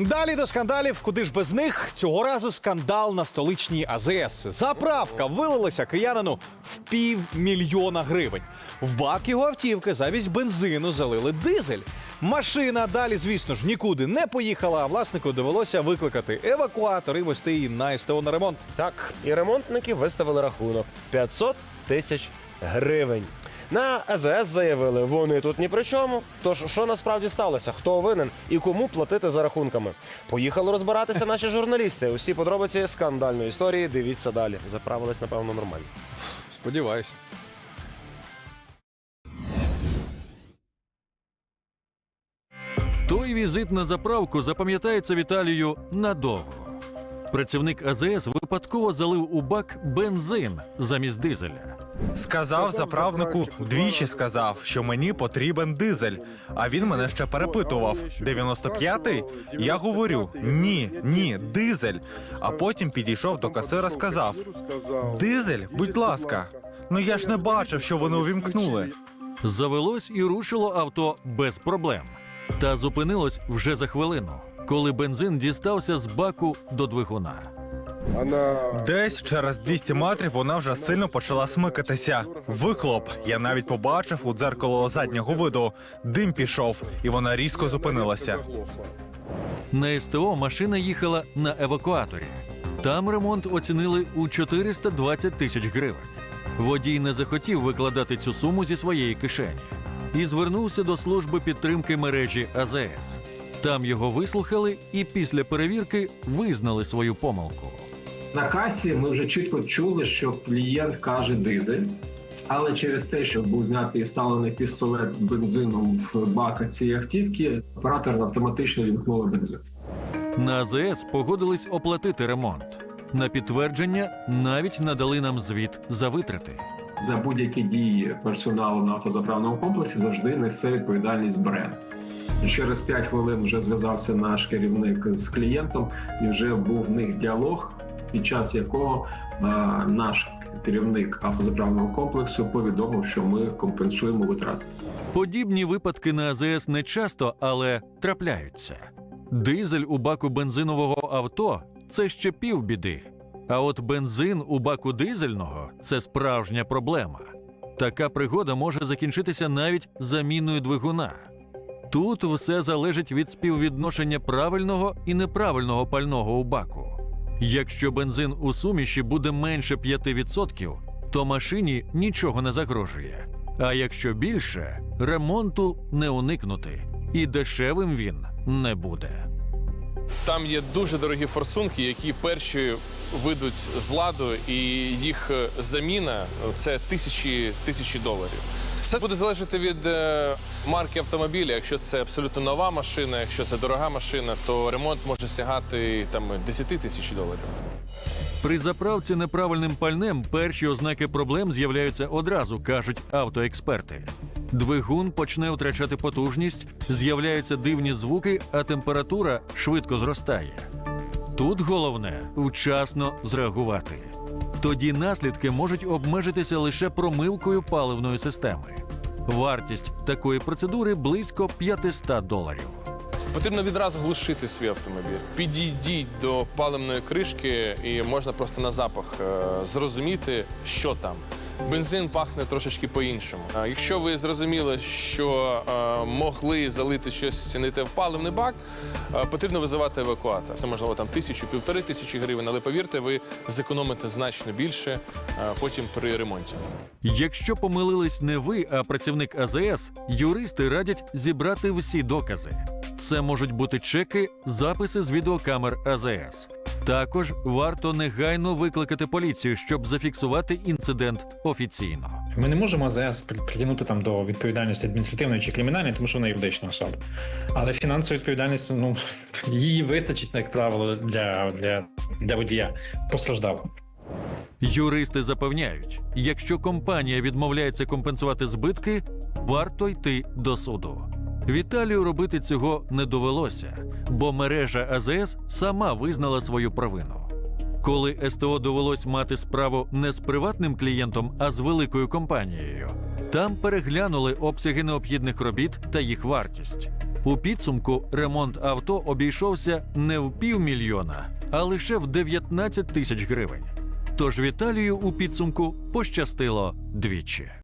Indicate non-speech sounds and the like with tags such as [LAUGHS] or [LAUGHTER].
Далі до скандалів, куди ж без них цього разу скандал на столичній АЗС. Заправка вилилася киянину в півмільйона гривень. В бак його автівки замість бензину залили дизель. Машина далі, звісно ж, нікуди не поїхала. А власнику довелося викликати евакуатор і вести її на СТО на ремонт. Так, і ремонтники виставили рахунок 500 тисяч гривень. На АЗС заявили, вони тут ні при чому. Тож що насправді сталося? Хто винен і кому платити за рахунками? Поїхали розбиратися наші журналісти. Усі подробиці скандальної історії. Дивіться далі. Заправились, напевно, нормально. Сподіваюсь. Той візит на заправку запам'ятається Віталію надовго. Працівник АЗС випадково залив у бак бензин замість дизеля. Сказав заправнику, двічі сказав, що мені потрібен дизель. А він мене ще перепитував: 95-й? Я говорю: ні, ні, дизель. А потім підійшов до касира, сказав: Дизель, будь ласка. Ну я ж не бачив, що вони увімкнули. Завелось і рушило авто без проблем. Та зупинилось вже за хвилину, коли бензин дістався з баку до двигуна. Десь через 200 метрів вона вже сильно почала смикатися. Вихлоп. Я навіть побачив у дзеркало заднього виду. Дим пішов, і вона різко зупинилася. На СТО машина їхала на евакуаторі. Там ремонт оцінили у 420 тисяч гривень. Водій не захотів викладати цю суму зі своєї кишені і звернувся до служби підтримки мережі АЗС. Там його вислухали і після перевірки визнали свою помилку. На касі ми вже чітко чули, що клієнт каже дизель, але через те, що був знятий і вставлений пістолет з бензином в бака цієї автівки, оператор автоматично вімкнули бензин. На АЗС погодились оплатити ремонт. На підтвердження навіть надали нам звіт за витрати. За будь-які дії персоналу на автозаправному комплексі завжди несе відповідальність бренд. Через 5 хвилин вже зв'язався наш керівник з клієнтом, і вже був в них діалог, під час якого е, наш керівник автозаправного комплексу повідомив, що ми компенсуємо витрати. Подібні випадки на АЗС не часто, але трапляються. Дизель у баку бензинового авто це ще півбіди. А от бензин у баку дизельного це справжня проблема. Така пригода може закінчитися навіть заміною двигуна. Тут все залежить від співвідношення правильного і неправильного пального у баку. Якщо бензин у суміші буде менше 5%, то машині нічого не загрожує. А якщо більше, ремонту не уникнути, і дешевим він не буде. Там є дуже дорогі форсунки, які перші вийдуть з ладу, і їх е, заміна це тисячі тисячі доларів. Все буде залежати від е, марки автомобіля. Якщо це абсолютно нова машина, якщо це дорога машина, то ремонт може сягати там 10 тисяч доларів. При заправці неправильним пальнем перші ознаки проблем з'являються одразу, кажуть автоексперти. Двигун почне втрачати потужність, з'являються дивні звуки, а температура швидко зростає. Тут головне вчасно зреагувати. Тоді наслідки можуть обмежитися лише промивкою паливної системи. Вартість такої процедури близько 500 доларів. Потрібно відразу глушити свій автомобіль. Підійдіть до паливної кришки, і можна просто на запах е, зрозуміти, що там. Бензин пахне трошечки по-іншому. Якщо ви зрозуміли, що е, могли залити щось те в паливний бак, е, потрібно визивати евакуатор. Це можливо там тисячу, півтори тисячі гривень, але повірте, ви зекономите значно більше е, потім при ремонті. Якщо помилились не ви, а працівник АЗС, юристи радять зібрати всі докази. Це можуть бути чеки, записи з відеокамер АЗС. Також варто негайно викликати поліцію, щоб зафіксувати інцидент офіційно. Ми не можемо АЗС притягнути там до відповідальності адміністративної чи кримінальної, тому що вона юридична особа. Але фінансова відповідальність, ну [LAUGHS] її вистачить, як правило, для, для, для водія постраждалого. Юристи запевняють, якщо компанія відмовляється компенсувати збитки, варто йти до суду. Віталію робити цього не довелося, бо мережа АЗС сама визнала свою провину. Коли СТО довелось мати справу не з приватним клієнтом, а з великою компанією, там переглянули обсяги необхідних робіт та їх вартість. У підсумку ремонт авто обійшовся не в півмільйона, а лише в 19 тисяч гривень. Тож Віталію у підсумку пощастило двічі.